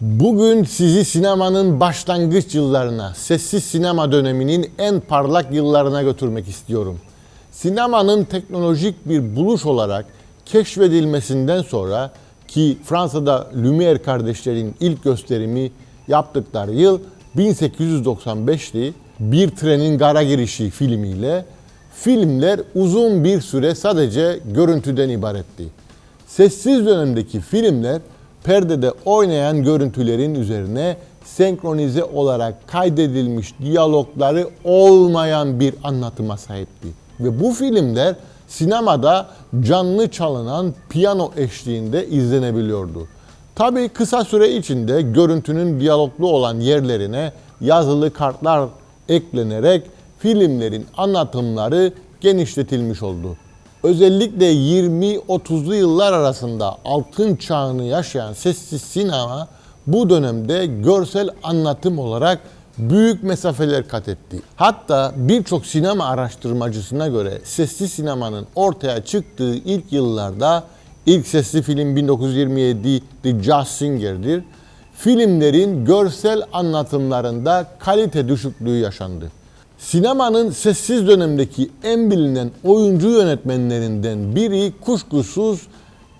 Bugün sizi sinemanın başlangıç yıllarına, sessiz sinema döneminin en parlak yıllarına götürmek istiyorum. Sinemanın teknolojik bir buluş olarak keşfedilmesinden sonra ki Fransa'da Lumière kardeşlerin ilk gösterimi yaptıkları yıl 1895'ti. Bir trenin gara girişi filmiyle filmler uzun bir süre sadece görüntüden ibaretti. Sessiz dönemdeki filmler perdede oynayan görüntülerin üzerine senkronize olarak kaydedilmiş diyalogları olmayan bir anlatıma sahipti. Ve bu filmler sinemada canlı çalınan piyano eşliğinde izlenebiliyordu. Tabii kısa süre içinde görüntünün diyaloglu olan yerlerine yazılı kartlar eklenerek filmlerin anlatımları genişletilmiş oldu. Özellikle 20-30'lu yıllar arasında altın çağını yaşayan sessiz sinema bu dönemde görsel anlatım olarak büyük mesafeler kat etti. Hatta birçok sinema araştırmacısına göre sessiz sinemanın ortaya çıktığı ilk yıllarda ilk sesli film 1927 The Jazz Singer'dir. Filmlerin görsel anlatımlarında kalite düşüklüğü yaşandı. Sinemanın sessiz dönemdeki en bilinen oyuncu yönetmenlerinden biri kuşkusuz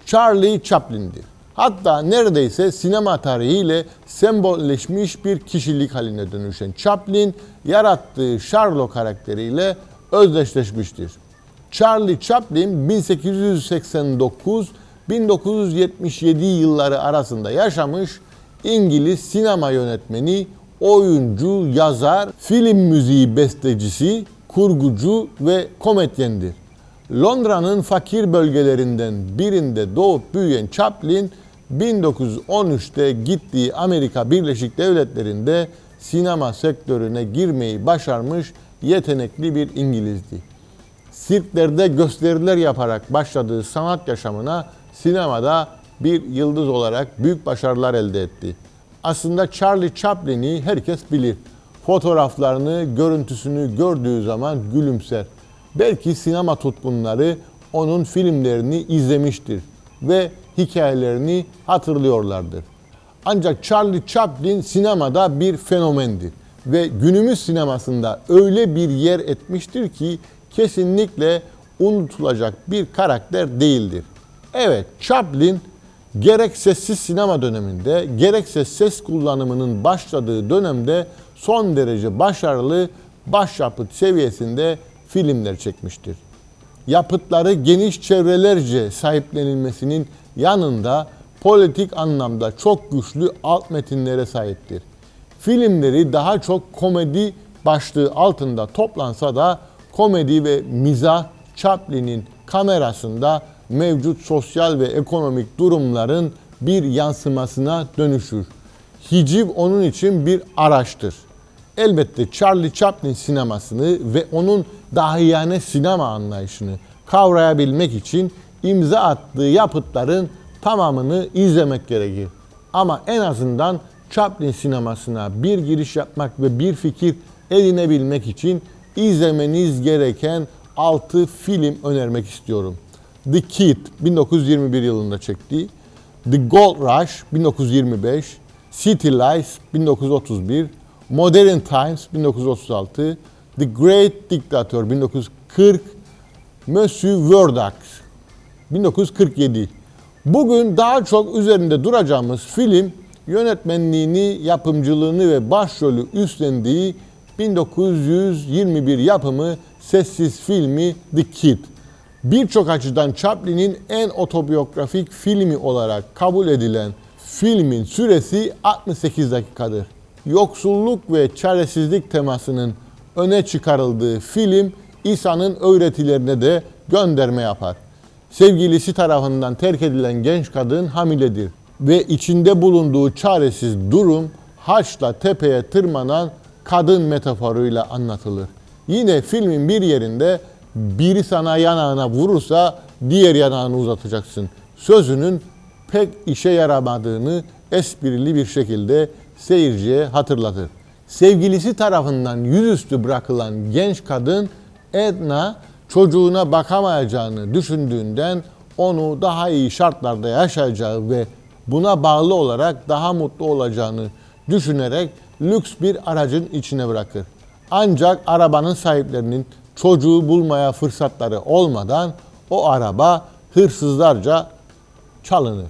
Charlie Chaplin'dir. Hatta neredeyse sinema tarihiyle sembolleşmiş bir kişilik haline dönüşen Chaplin, yarattığı Charlo karakteriyle özdeşleşmiştir. Charlie Chaplin 1889-1977 yılları arasında yaşamış İngiliz sinema yönetmeni, oyuncu, yazar, film müziği bestecisi, kurgucu ve komedyendir. Londra'nın fakir bölgelerinden birinde doğup büyüyen Chaplin, 1913'te gittiği Amerika Birleşik Devletleri'nde sinema sektörüne girmeyi başarmış yetenekli bir İngilizdi. Sirklerde gösteriler yaparak başladığı sanat yaşamına sinemada bir yıldız olarak büyük başarılar elde etti. Aslında Charlie Chaplin'i herkes bilir. Fotoğraflarını, görüntüsünü gördüğü zaman gülümser. Belki sinema tutkunları onun filmlerini izlemiştir ve hikayelerini hatırlıyorlardır. Ancak Charlie Chaplin sinemada bir fenomendir ve günümüz sinemasında öyle bir yer etmiştir ki kesinlikle unutulacak bir karakter değildir. Evet, Chaplin gerek sessiz sinema döneminde gerekse ses kullanımının başladığı dönemde son derece başarılı başyapıt seviyesinde filmler çekmiştir. Yapıtları geniş çevrelerce sahiplenilmesinin yanında politik anlamda çok güçlü alt metinlere sahiptir. Filmleri daha çok komedi başlığı altında toplansa da komedi ve mizah Chaplin'in kamerasında mevcut sosyal ve ekonomik durumların bir yansımasına dönüşür. Hiciv onun için bir araçtır. Elbette Charlie Chaplin sinemasını ve onun dahiyane sinema anlayışını kavrayabilmek için imza attığı yapıtların tamamını izlemek gerekir. Ama en azından Chaplin sinemasına bir giriş yapmak ve bir fikir edinebilmek için izlemeniz gereken 6 film önermek istiyorum. The Kid 1921 yılında çektiği, The Gold Rush 1925, City Lights 1931, Modern Times 1936, The Great Dictator 1940, Monsieur Verdax 1947. Bugün daha çok üzerinde duracağımız film yönetmenliğini, yapımcılığını ve başrolü üstlendiği 1921 yapımı sessiz filmi The Kid. Birçok açıdan Chaplin'in en otobiyografik filmi olarak kabul edilen filmin süresi 68 dakikadır. Yoksulluk ve çaresizlik temasının öne çıkarıldığı film İsa'nın öğretilerine de gönderme yapar. Sevgilisi tarafından terk edilen genç kadın hamiledir ve içinde bulunduğu çaresiz durum haçla tepeye tırmanan kadın metaforuyla anlatılır. Yine filmin bir yerinde biri sana yanağına vurursa diğer yanağını uzatacaksın. Sözünün pek işe yaramadığını esprili bir şekilde seyirciye hatırlatır. Sevgilisi tarafından yüzüstü bırakılan genç kadın Edna çocuğuna bakamayacağını düşündüğünden onu daha iyi şartlarda yaşayacağı ve buna bağlı olarak daha mutlu olacağını düşünerek lüks bir aracın içine bırakır. Ancak arabanın sahiplerinin çocuğu bulmaya fırsatları olmadan o araba hırsızlarca çalınır.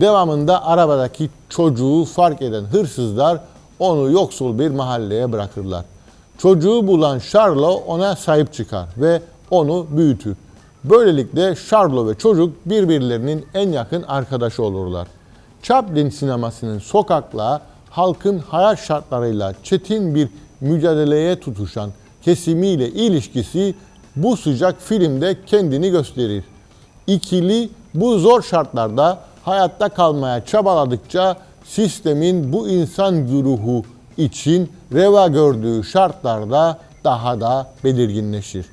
Devamında arabadaki çocuğu fark eden hırsızlar onu yoksul bir mahalleye bırakırlar. Çocuğu bulan Charlo ona sahip çıkar ve onu büyütür. Böylelikle Charlo ve çocuk birbirlerinin en yakın arkadaşı olurlar. Chaplin sinemasının sokakla, halkın hayat şartlarıyla çetin bir mücadeleye tutuşan kesimiyle ilişkisi bu sıcak filmde kendini gösterir. İkili bu zor şartlarda hayatta kalmaya çabaladıkça sistemin bu insan güruhu için reva gördüğü şartlarda daha da belirginleşir.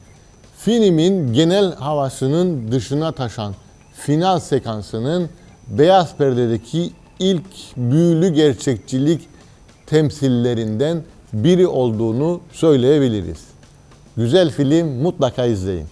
Filmin genel havasının dışına taşan final sekansının beyaz perdedeki ilk büyülü gerçekçilik temsillerinden biri olduğunu söyleyebiliriz. Güzel film mutlaka izleyin.